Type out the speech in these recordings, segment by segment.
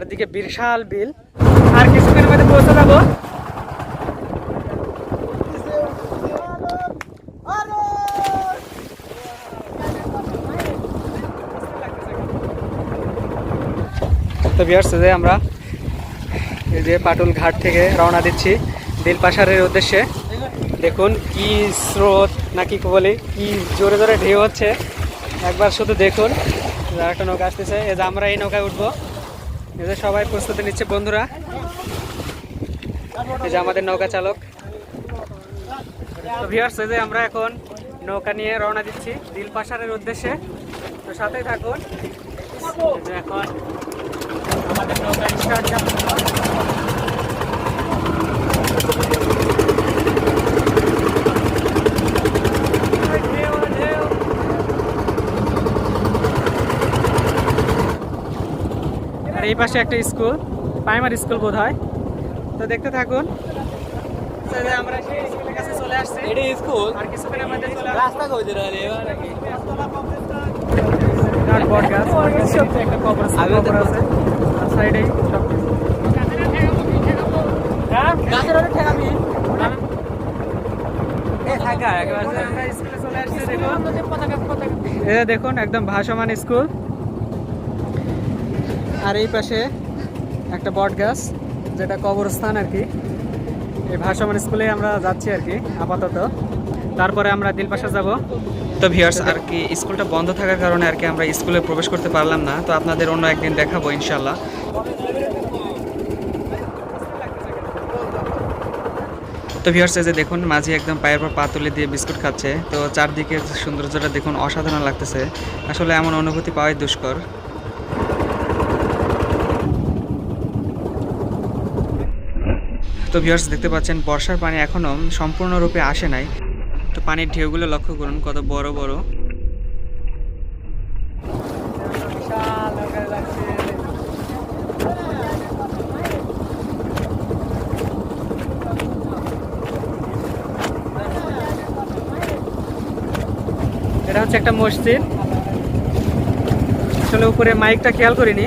চারদিকে বিশাল বিল। আর কিছুক্ষণের মধ্যে পৌঁছে যাব। তো যে আমরা এই যে পাটুল ঘাট থেকে রওনা দিচ্ছি দিলপাশারের উদ্দেশ্যে। দেখুন কি স্রোত নাকি বলি, কি জোরে জোরে ঢেউ হচ্ছে। একবার শুধু দেখুন একটা নৌকা আসতেছে, এই যে আমরা এই নৌকায় উঠবো। যে সবাই প্রস্তুতি নিচ্ছে বন্ধুরা। এই যে আমাদের নৌকা চালক। তো ভিউয়ার্স এই যে আমরা এখন নৌকা নিয়ে রওনা দিচ্ছি দিল পাশারের উদ্দেশ্যে। তো সাথেই থাকুন। এখন আমাদের নৌকা স্টার্ট আর এই পাশে একটা স্কুল প্রাইমারি স্কুল বোধ হয় তো দেখতে থাকুন। আমরা সেই স্কুলের কাছে চলে আসছি। এটি স্কুল? আর কিছুক্ষণের মধ্যে চলে আসব রাস্তা কইতে রলে নাকি? আর বট গাছ। একটা কবর আছে আর সাইডেই সব কিছু। হ্যাঁ? গাছের অনেক ঠেকাবি দেখুন একদম ভাসমান স্কুল। আর এই পাশে একটা বট গাছ, যেটা কবরস্থান আর কি। এই ভাসমান স্কুলে আমরা যাচ্ছি আর কি, আপাতত। তারপরে আমরা দিলপাশা যাব। তো ভিউয়ার্স আর কি স্কুলটা বন্ধ থাকার কারণে আর কি আমরা স্কুলে প্রবেশ করতে পারলাম না। তো আপনাদের অন্য একদিন দেখাবো ইনশাল্লাহ তো ভিউয়ার্স যে দেখুন, মাঝি একদম পায়ের পর পা তুলে দিয়ে বিস্কুট খাচ্ছে। তো চারদিকে সৌন্দর্যটা দেখুন অসাধারণ লাগতেছে। আসলে এমন অনুভূতি পাওয়াই দুষ্কর। তো ভিউয়ার্স দেখতে পাচ্ছেন, বর্ষার পানি এখনও সম্পূর্ণরূপে আসে নাই। তো পানির ঢেউগুলো লক্ষ্য করুন, কত বড় বড়। এটা হচ্ছে একটা মসজিদ। আসলে উপরে মাইকটা খেয়াল করিনি।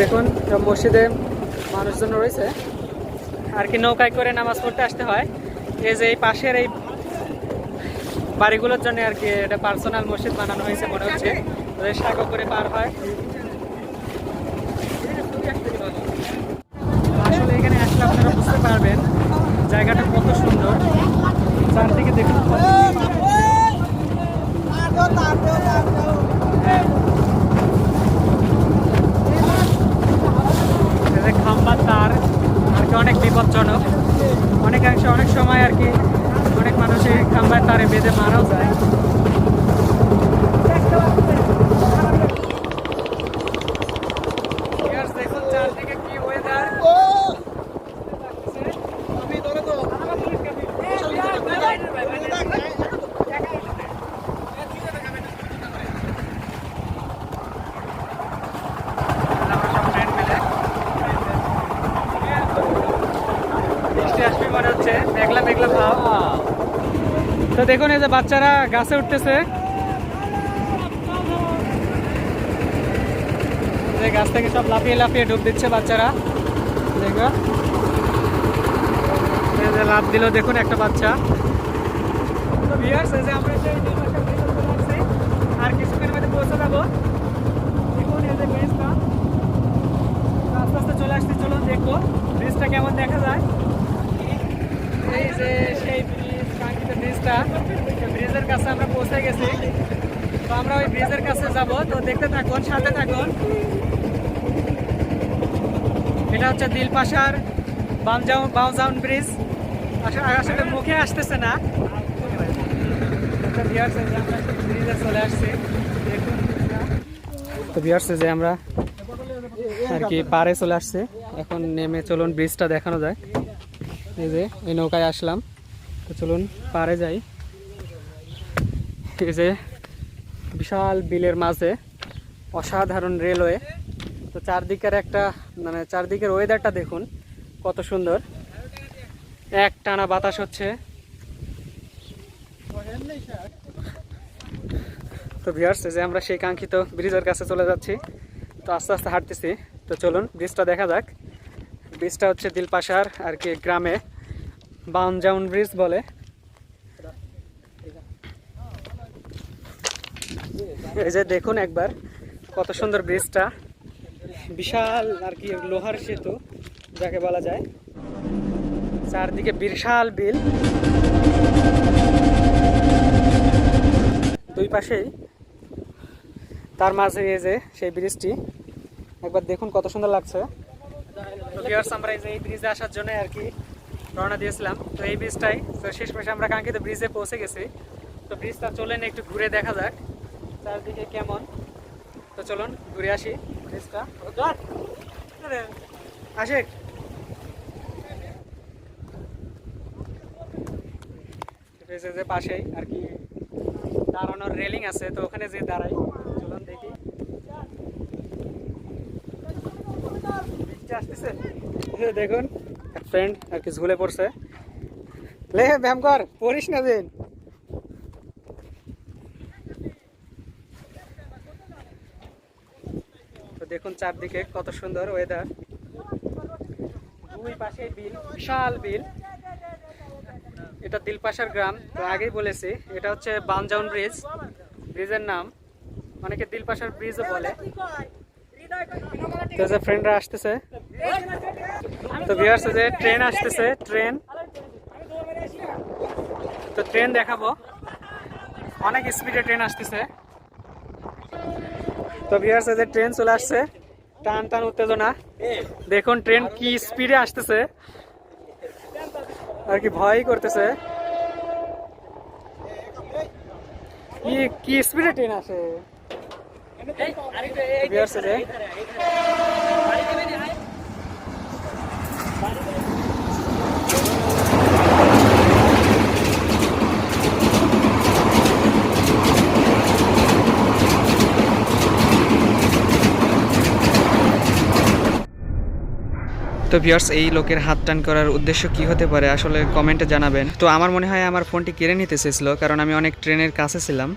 দেখুন মসজিদে মানুষজন রয়েছে আর কি নৌকায় করে নামাজ পড়তে আসতে হয় এই যে এই পাশের এই বাড়িগুলোর জন্য আর কি এটা পার্সোনাল মসজিদ বানানো হয়েছে মনে হচ্ছে সাগর করে পার হয় আসলে এখানে আসলে আপনারা বুঝতে পারবেন জায়গাটা কত সুন্দর চারদিকে দেখুন কত এই যে খাম্বা তার আর কি অনেক বিপজ্জনক। অনেকাংশে অনেক সময় আর কি অনেক মানুষের খাম্বায় তারে বেঁধে মারাও যায় Viewers, দেখুন চারদিকে কি weather। আমরা সব friend মিলে। বৃষ্টি আসবে মনে হচ্ছে মেঘলা মেঘলা ভাব তো দেখুন এই যে বাচ্চারা গাছে উঠতেছে। গাছ থেকে সব লাফিয়ে লাফিয়ে ডুব দিচ্ছে বাচ্চারা। দেখো। লাফ দিল, দেখুন একটা বাচ্চা। আর কিছুক্ষণের মধ্যে পৌঁছে যাব। দেখুন এই যে ব্রিজটা। আস্তে আস্তে চলে আসছি, চলুন দেখব। ব্রিজটা কেমন দেখা যায়? এই যে সেই ব্রিজ, কাঙ্ক্ষিত ব্রিজটা। ব্রিজের কাছে আমরা পৌঁছে গেছি। তো আমরা ওই ব্রিজের কাছে যাব। তো দেখতে থাকুন, সাথে থাকুন। এটা হচ্ছে দিলপাশার বামজাউন বাউজাউন ব্রিজ আসলে মুখে আসতেছে না। ব্রিজে চলে আসছি। তো ভিউয়ার্স যে আমরা আর কি পারে চলে আসছে। এখন নেমে চলুন, ব্রিজটা দেখানো যায়। এই যে, এই নৌকায় আসলাম। তো চলুন, পারে যাই। এই যে বিশাল বিলের মাঝে অসাধারণ রেলওয়ে। তো চারদিকের একটা মানে চারদিকের ওয়েদারটা দেখুন, কত সুন্দর। এক টানা বাতাস হচ্ছে। তো ভিউয়ার্স এই যে আমরা সেই কাঙ্ক্ষিত ব্রিজের কাছে চলে যাচ্ছি। তো আস্তে আস্তে হাঁটতেছি। তো চলুন ব্রিজটা দেখা যাক। ব্রিজটা হচ্ছে দিলপাশার আর কি গ্রামে বাউনজাউন ব্রিজ বলে। এই যে দেখুন একবার, কত সুন্দর ব্রিজটা। বিশাল আর কি লোহার সেতু, যাকে বলা যায়। চারদিকে বিশাল বিল। দুই পাশেই তার মাঝে এই যে সেই ব্রিজটি। একবার দেখুন কত সুন্দর লাগছে। আমরা এই যে এই ব্রিজে আসার জন্য আর কি রওনা দিয়েছিলাম। তো এই ব্রিজটাই, তো শেষ মেশে আমরা কাঙ্ক্ষিত ব্রিজে পৌঁছে গেছি। তো ব্রিজটা চলেন একটু ঘুরে দেখা যাক। চারদিকে কেমন? তো চলুন ঘুরে আসি ব্রিজটা ব্রিজের যে পাশেই আর কি দাঁড়ানোর রেলিং আছে, তো ওখানে যে দাঁড়াই। চলুন দেখি। আসতেছে। দেখুন, এক ফ্রেন্ড আর কি ঝুলে পড়ছে। লে, ব্যায়াম কর, পড়িস না দিন দেখুন চারদিকে কত সুন্দর ওয়েদার দুই পাশে বিল, বিশাল বিল। এটা দিলপাশার গ্রাম, তো আগেই বলেছি, এটা হচ্ছে বানজাউন ব্রিজ। ব্রিজের নাম, অনেকে দিলপাশার ব্রিজও বলে। তো যে ফ্রেন্ডরা আসতেছে। তো ভিউয়ার্স যে ট্রেন আসতেছে ট্রেন তো ট্রেন দেখাবো। অনেক স্পিডে ট্রেন আসতেছে। তো ভিউয়ার্স এই যে ট্রেন চলে আসছে টান টান উত্তেজনা। দেখুন ট্রেন কি স্পিডে আসতেছে। আর কি ভয় করতেছে। কি কি স্পিডে ট্রেন আসে? ভিউয়ার্স আছে। তো ভিউয়ার্স এই লোকের হাত টান করার উদ্দেশ্য কি হতে পারে আসলে কমেন্টে জানাবেন। তো আমার মনে হয় আমার ফোনটি কেড়ে নিতে চেয়েছিল কারণ আমি অনেক ট্রেনের কাছে ছিলাম।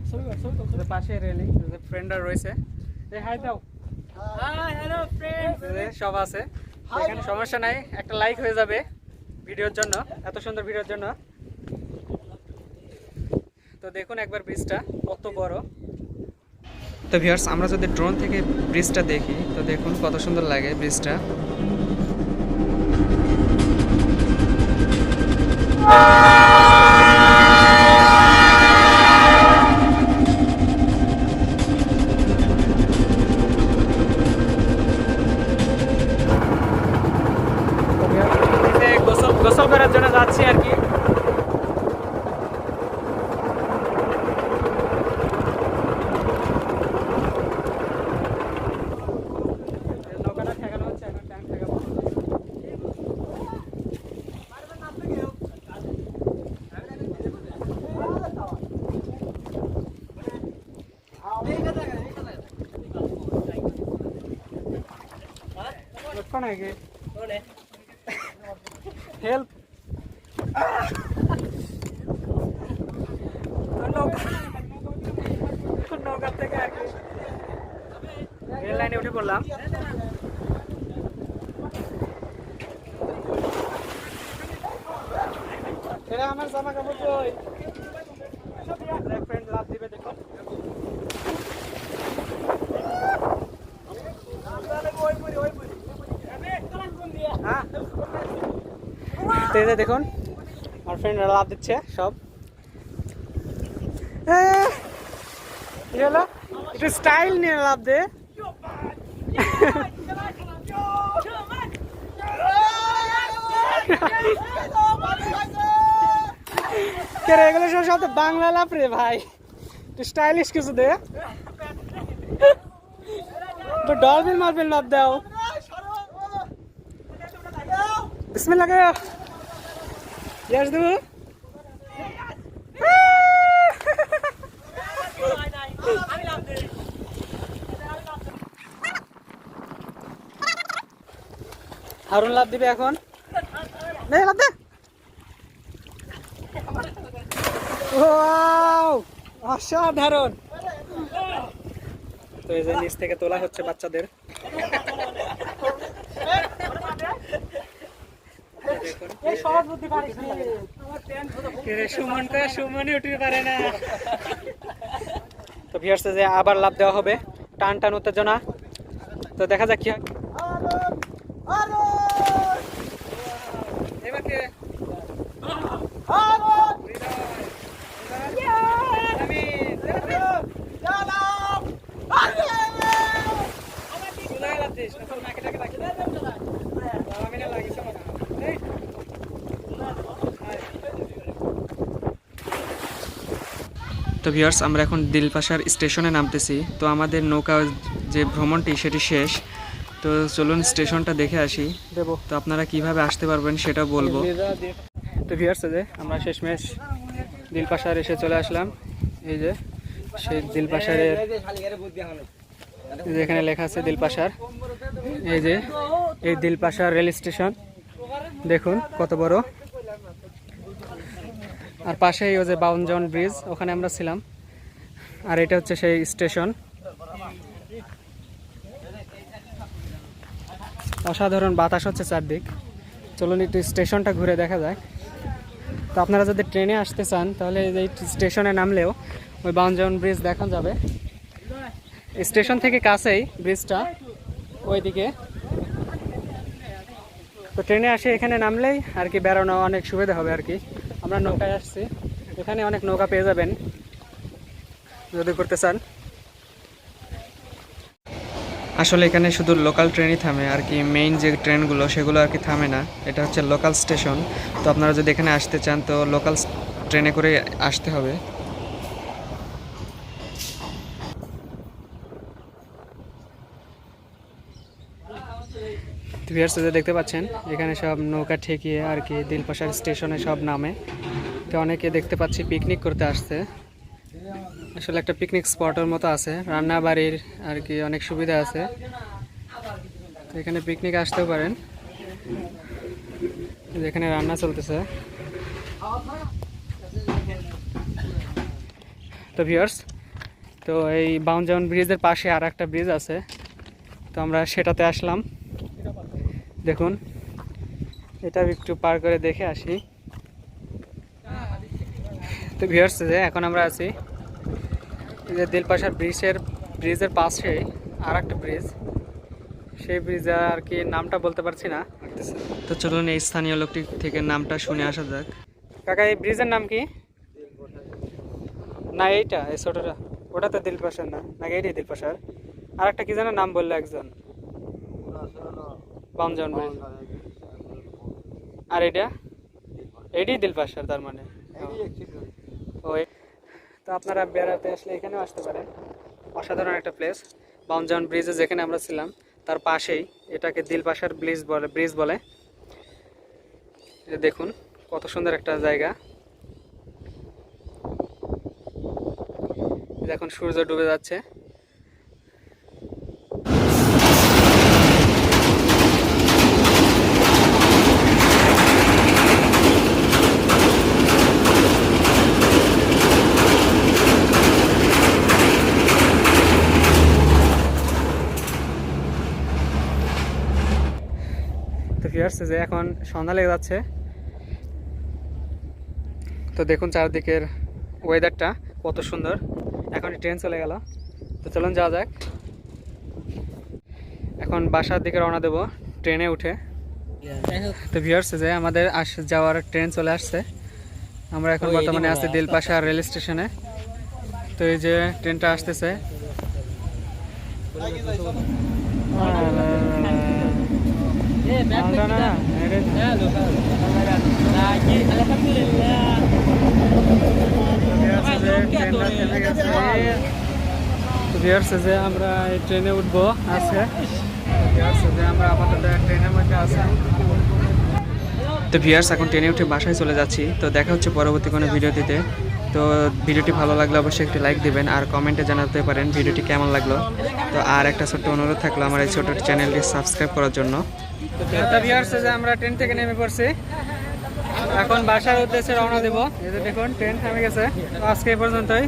নিশো পাশে রেলিং ফ্রেন্ডরা রয়েছে। হাই দাও। সব আছে। এখানে সমস্যা নাই একটা লাইক হয়ে যাবে। ভিডিওর জন্য, এত সুন্দর ভিডিওর জন্য। তো দেখুন একবার ব্রিজটা, কত বড়। তো ভিউয়ার্স, আমরা যদি ড্রোন থেকে ব্রিজটা দেখি, তো দেখুন কত সুন্দর লাগে ব্রিজটা। তো viewers, ব্রিজে গোসল গোসল করার জন্য যাচ্ছি আর কি নৌকাটা ঠেকানো হচ্ছে এখন ট্যাঙ্ক ঠেকাবো আগে? হেল্প নৌকার থেকে আর কি রেল লাইনে উঠে পড়লাম। এরা আমার জামা কাপড় কই লাভ দিবে দেখো হ্যাঁ তো এই দেখুন, আমার ফ্রেন্ডরা লাভ দিচ্ছে সব। হলো? একটু স্টাইল নিয়ে লাভ দে। কে এগুলো বাংলা লাভ রে ভাই। একটু স্টাইলিশ কিছু দে। তো ডলফিন মারফিন লাভ দাও। করো হারুন লাভ দিবে এখন। অসাধারণ। তো এই যে নিচ থেকে তোলা হচ্ছে বাচ্চাদের এরে সুমনটা সুমনই উঠতে পারে না তো ভিউয়ার্স যে আবার লাভ দেওয়া হবে। টান টান উত্তেজনা। তো দেখা যাক কি হয় এবার কে তো ভিউয়ার্স আমরা এখন দিলপাশার স্টেশনে নামতেছি। তো আমাদের নৌকা যে ভ্রমণটি সেটি শেষ। তো চলুন স্টেশনটা দেখে আসি। তো আপনারা কীভাবে আসতে পারবেন সেটা বলব। তো ভিউয়ার্স যে আমরা শেষমেশ দিলপাশার এসে চলে আসলাম। এই যে সেই দিলপাশারের এই যে এখানে লেখা আছে দিলপাশার। এই যে এই দিলপাশার রেল স্টেশন। দেখুন কত বড়। আর পাশেই ওই যে বাউনজন ব্রিজ, ওখানে আমরা ছিলাম। আর এটা হচ্ছে সেই স্টেশন। অসাধারণ বাতাস হচ্ছে চারদিক। চলুন একটু স্টেশনটা ঘুরে দেখা যাক। তো আপনারা যদি ট্রেনে আসতে চান, তাহলে এই স্টেশনে নামলেও ওই বাউনজন ব্রিজ দেখা যাবে। স্টেশন থেকে কাছেই ব্রিজটা, ওইদিকে। তো ট্রেনে আসে এখানে নামলেই আর কি বেরোনো অনেক সুবিধা হবে আর কি। আমরা নৌকায় আসছি। এখানে অনেক নৌকা পেয়ে যাবেন, যদি করতে চান। আসলে এখানে শুধু লোকাল ট্রেনই থামে, আর কি মেইন যে ট্রেনগুলো সেগুলো আর কি থামে না। এটা হচ্ছে লোকাল স্টেশন তো আপনারা যদি এখানে আসতে চান, তো লোকাল ট্রেনে করে আসতে হবে। ভিয়ার্স যে দেখতে পাচ্ছেন, এখানে সব নৌকা ঠেকিয়ে আর কি দিলপাশার স্টেশনে সব নামে। তো অনেকে দেখতে পাচ্ছি পিকনিক করতে আসছে। আসলে একটা পিকনিক স্পটের মতো আছে রান্না বাড়ির আর কি অনেক সুবিধা আছে। তো এখানে পিকনিক আসতেও পারেন। যেখানে রান্না চলতেছে। তো ভিউয়ার্স, তো এই বাউনজাউন ব্রিজের পাশে আর একটা ব্রিজ আছে। তো আমরা সেটাতে আসলাম। দেখুন। এটা একটু পার করে দেখে আসি। তো ভিউয়ার্স যে এখন আমরা আছি। যে দিলপাশার ব্রিজের ব্রিজের পাশেই আর একটা ব্রিজ। সেই ব্রিজে আর কি নামটা বলতে পারছি না। তো চলুন এই স্থানীয় লোকটি থেকে নামটা শুনে আসা যাক। কাকা, এই ব্রিজের নাম কি? না, এইটা, এই ছোটটা। ওটা তো দিলপাশার না না, এইটাই দিলপাশার। আর একটা কি যেন নাম বলল একজন। বামজন ব্রিজ আর এটা? এটাই দিলপাশার তার মানে। ওই তো আপনারা বেড়াতে আসলে এখানেও আসতে পারেন। অসাধারণ একটা প্লেস বাউনজাউন ব্রিজে যেখানে আমরা ছিলাম তার পাশেই এটাকে দিলপাশার ব্রিজ বলে ব্রিজ বলে। দেখুন কত সুন্দর একটা জায়গা। এখন সূর্য ডুবে যাচ্ছে তো ফিয়ার্স যে এখন সন্ধ্যা লেগে যাচ্ছে। তো দেখুন চারদিকের ওয়েদারটা কত সুন্দর। এখন ট্রেন চলে গেল। তো চলুন যাওয়া যাক। এখন বাসার দিকে রওনা দেবো ট্রেনে উঠে। তো ভিউয়ার্স যে আমাদের আস যাওয়ার ট্রেন চলে আসছে। আমরা এখন বর্তমানে আছি দিলপাশা রেল স্টেশনে। তো এই যে ট্রেনটা আসতেছে। যে আমরা এই ট্রেনে উঠবো আজকে আমরা আপাতত তো ভিউয়ার্স এখন ট্রেনে উঠে বাসায় চলে যাচ্ছি। তো দেখা হচ্ছে পরবর্তী কোনো ভিডিওটিতে তো। ভিডিওটি ভালো লাগলে অবশ্যই একটি লাইক দিবেন আর কমেন্টে জানাতে পারেন ভিডিওটি কেমন লাগল। তো আর একটা ছোট্ট অনুরোধ থাকল আমার এই ছোট চ্যানেলটি সাবস্ক্রাইব করার জন্য। আমরা ট্রেন থেকে নেমে পড়ছি। এখন বাসার উদ্দেশ্যে রওনা দেবো। দেখুন ট্রেন থেমে গেছে। আজকে পর্যন্তই।